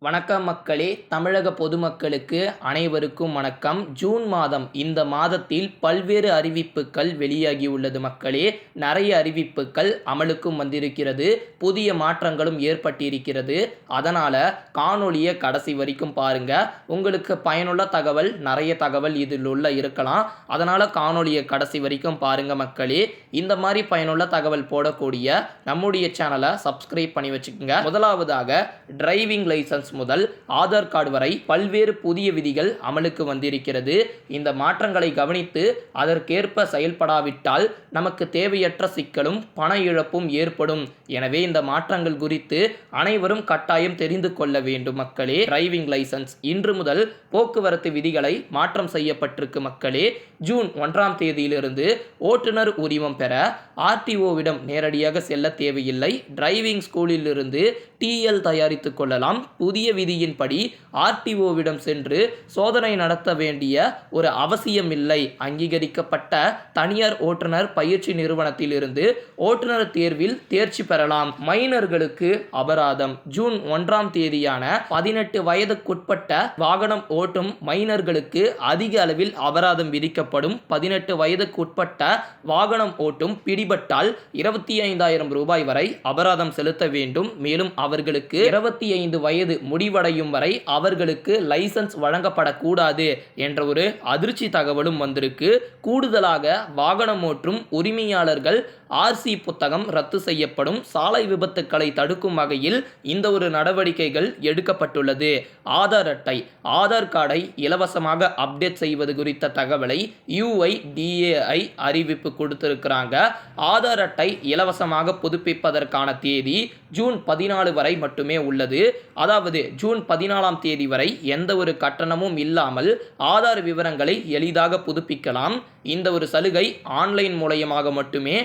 வணக்கம் மக்களே. தமிழக பொதுமக்களுக்கு அனைவருக்கும் வணக்கம். ஜூன் மாதம் இந்த மாதத்தில் பல்வேறு அறிவிப்புகள் வெளியாகியுள்ளது மக்களே. நிறைய அறிவிப்புகள் அமலுக்கும் வந்திருக்கிறது. புதிய மாற்றங்களும் ஏற்பட்டிருக்கிறது. அதனால் காணொளியை கடைசி வரைக்கும் பாருங்க. உங்களுக்கு பயனுள்ள தகவல் நிறைய தகவல் இதில் உள்ள இருக்கலாம். அதனால் காணொளியை கடைசி வரைக்கும் பாருங்க மக்களே. இந்த மாதிரி பயனுள்ள தகவல் போடக்கூடிய நம்முடைய சேனலை சப்ஸ்கிரைப் பண்ணி வச்சுக்கோங்க. முதலாவதாக டிரைவிங் லைசன்ஸ் முதல் ஆதார் கார்டு வரை பல்வேறு புதிய விதிகள் அமலுக்கு வந்திருக்கிறது. இந்த மாற்றங்களை கவனித்து அதற்கேற்ப செயல்படாவிட்டால் நமக்கு தேவையற்ற சிக்கலும் பண இழப்பும் ஏற்படும். எனவே இந்த மாற்றங்கள் குறித்து அனைவரும் கட்டாயம் தெரிந்து கொள்ள வேண்டும் மக்களே. டிரைவிங் லைசன்ஸ் இன்று முதல் போக்குவரத்து விதிகளை மாற்றம் செய்யப்பட்டிருக்கு மக்களே. ஜூன் ஒன்றாம் தேதியிலிருந்து ஓட்டுநர் உரிமம் பெற ஆர்டிஓவிடம் நேரடியாக செல்ல தேவையில்லை. டிரைவிங் ஸ்கூலிலிருந்து டிஎல் தயாரித்து கொள்ளலாம். புதிய விதியின்படி ஆர்டிஓவிடம் சென்று சோதனை நடத்த வேண்டிய ஒரு அவசியமில்லை. அங்கீகரிக்கப்பட்ட தனியார் ஓட்டுநர் பயிற்சி நிறுவனத்திலிருந்து ஓட்டுநர் தேர்வில் தேர்ச்சி பெறலாம். மைனர்களுக்கு அபராதம். ஜூன் ஒன்றாம் தேதியான பதினெட்டு வயதுக்குட்பட்ட வாகனம் ஓட்டும் மைனர்களுக்கு அதிக அளவில் அபராதம் விதிக்கப்படும். பதினெட்டு வயதுக்குட்பட்ட வாகனம் ஓட்டும் பிடிபட்டால் இருபத்தி ஐந்தாயிரம் ரூபாய் வரை அபராதம் செலுத்த வேண்டும். மேலும் அவர்களுக்கு இருபத்தி ஐந்து வயது முடிவடையும் வரை அவர்களுக்கு லைசன்ஸ் வழங்கப்படக்கூடாது என்ற ஒரு அதிர்ச்சி தகவலும் வந்திருக்கு. கூடுதலாக வாகனம் ஓட்டும் உரிமையாளர்கள் ஆர்சி புத்தகம் ரத்து செய்யப்படும். சாலை விபத்துக்களை தடுக்கும் வகையில் இந்த ஒரு நடவடிக்கைகள் எடுக்கப்பட்டுள்ளது. ஆதார் அட்டை. ஆதார் கார்டை இலவசமாக அப்டேட் செய்வது குறித்த தகவலை யுஐடிஏஐ அறிவிப்பு கொடுத்திருக்கிறாங்க. ஆதார் அட்டை இலவசமாக புதுப்பிப்பதற்கான தேதி ஜூன் பதினாலு வரை மட்டுமே உள்ளது. அதாவது ஜூன் பதினாலாம் தேதி வரை எந்த ஒரு கட்டணமும் இல்லாமல் ஆதார் விவரங்களை எளிதாக புதுப்பிக்கலாம். இந்த ஒரு சலுகை ஆன்லைன் மூலயமாக மட்டுமே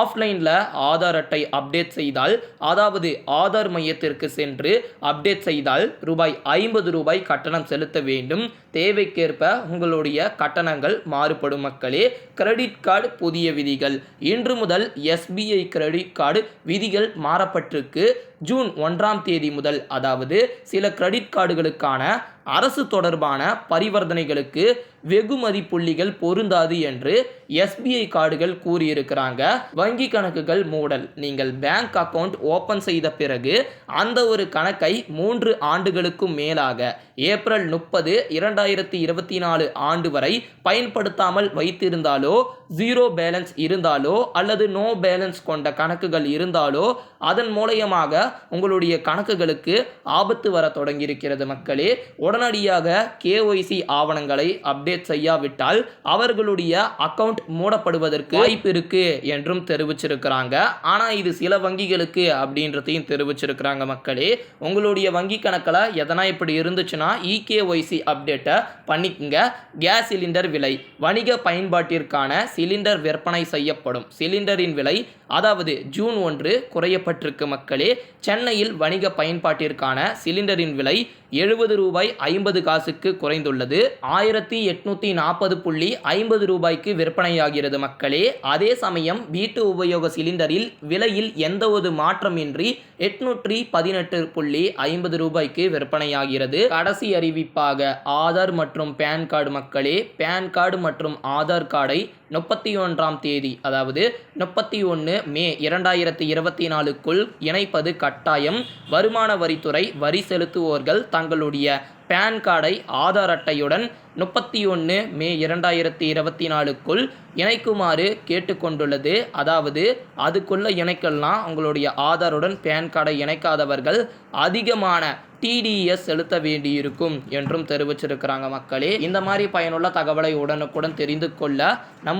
ஆஃப்லைனில் ஆதார் அட்டை அப்டேட் செய்தால் அதாவது ஆதார் மையத்திற்கு சென்று அப்டேட் செய்தால் ரூபாய் ஐம்பது ரூபாய் கட்டணம் செலுத்த வேண்டும். தேவைக்கேற்ப உங்களுடைய கட்டணங்கள் மாறுபடும் மக்களே. கிரெடிட் கார்டு புதிய விதிகள். இன்று முதல் எஸ்பிஐ கிரெடிட் கார்டு விதிகள் மாறப்பட்டிருக்கு. ஜூன் ஒன்றாம் தேதி முதல் அதாவது சில கிரெடிட் கார்டுகளுக்கான அரசு தொடர்பான பரிவர்த்தனைகளுக்கு வெகுமதி புள்ளிகள் பொருந்தாது என்று எஸ்பிஐ கார்டுகள் கூறியிருக்கிறாங்க. வங்கி கணக்குகள் மூடல். நீங்கள் பேங்க் அக்கவுண்ட் ஓப்பன் செய்த பிறகு அந்த ஒரு கணக்கை மூன்று ஆண்டுகளுக்கும் மேலாக ஏப்ரல் முப்பது இரண்டாயிரத்தி இருபத்தி நாலு ஆண்டு வரை பயன்படுத்தாமல் வைத்திருந்தாலோ ஜீரோ பேலன்ஸ் இருந்தாலோ அல்லது நோ பேலன்ஸ் கொண்ட கணக்குகள் இருந்தாலோ அதன் மூலயமாக உங்களுடைய கணக்குகளுக்கு ஆபத்து வர தொடங்கியிருக்கிறது மக்களே. உடனடியாக கேஒய்சி ஆவணங்களை அப்டேட் செய்யாவிட்டால் அவர்களுடைய அக்கவுண்ட் மூடப்படுவதற்கு வாய்ப்பு இருக்கு என்றும் தெரிவிச்சிருக்கிறாங்க. ஆனால் இது சில வங்கிகளுக்கு அப்படின்றதையும் தெரிவிச்சிருக்கிறாங்க மக்களே. உங்களுடைய வங்கி கணக்கில் எதனா இப்படி இருந்துச்சுன்னா இகேஒய்சி அப்டேட்டை பண்ணிக்கங்க. கேஸ் சிலிண்டர் விலை வணிக பயன்பாட்டிற்கான சிலிண்டர் விற்பனை செய்யப்படும். சிலிண்டரின் விலை அதாவது ஜூன் ஒன்று குறையப்பட்டிருக்கு மக்களே. சென்னையில் வணிக பயன்பாட்டிற்கான சிலிண்டரின் விலை எழுபது ரூபாய் ஐம்பது காசுக்கு குறைந்துள்ளது. ஆயிரத்தி எட்நூற்றி நாற்பது புள்ளி ஐம்பது ரூபாய்க்கு விற்பனையாகிறது மக்களே. அதே சமயம் வீட்டு உபயோக சிலிண்டரில் விலையில் எந்த ஒரு மாற்றமின்றி எட்நூற்றி பதினெட்டு புள்ளி ஐம்பது ரூபாய்க்கு விற்பனையாகிறது. கடைசி அறிவிப்பாக ஆதார் மற்றும் பேன் கார்டு மக்களே பேன் கார்டு மற்றும் ஆதார் கார்டை முப்பத்தி ஒன்றாம் தேதி அதாவது முப்பத்தி ஒன்று மே இரண்டாயிரத்தி இருபத்தி நாலுக்குள் இணைப்பது கட்டாயம். வருமான வரித்துறை வரி செலுத்துவோர்கள் தங்களுடைய பேன் கார்டை ஆதார் அட்டையுடன் முப்பத்தி ஒன்று மே இரண்டாயிரத்தி இருபத்தி நாலுக்குள் இணைக்குமாறு கேட்டுக்கொண்டுள்ளது. அதாவது அதுக்குள்ளே இணைக்கலாம் உங்களுடைய ஆதாருடன் பேன் கார்டை இணைக்காதவர்கள் அதிகமான டிடிஎஸ் செலுத்த வேண்டியிருக்கும் என்றும் தெரிவிச்சிருக்கிறாங்க மக்களே. இந்த மாதிரி பயனுள்ள தகவலை உடனுக்குடன் தெரிந்து கொள்ள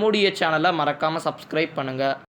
நம்முடைய சேனலை மறக்காமல் சப்ஸ்கிரைப் பண்ணுங்கள்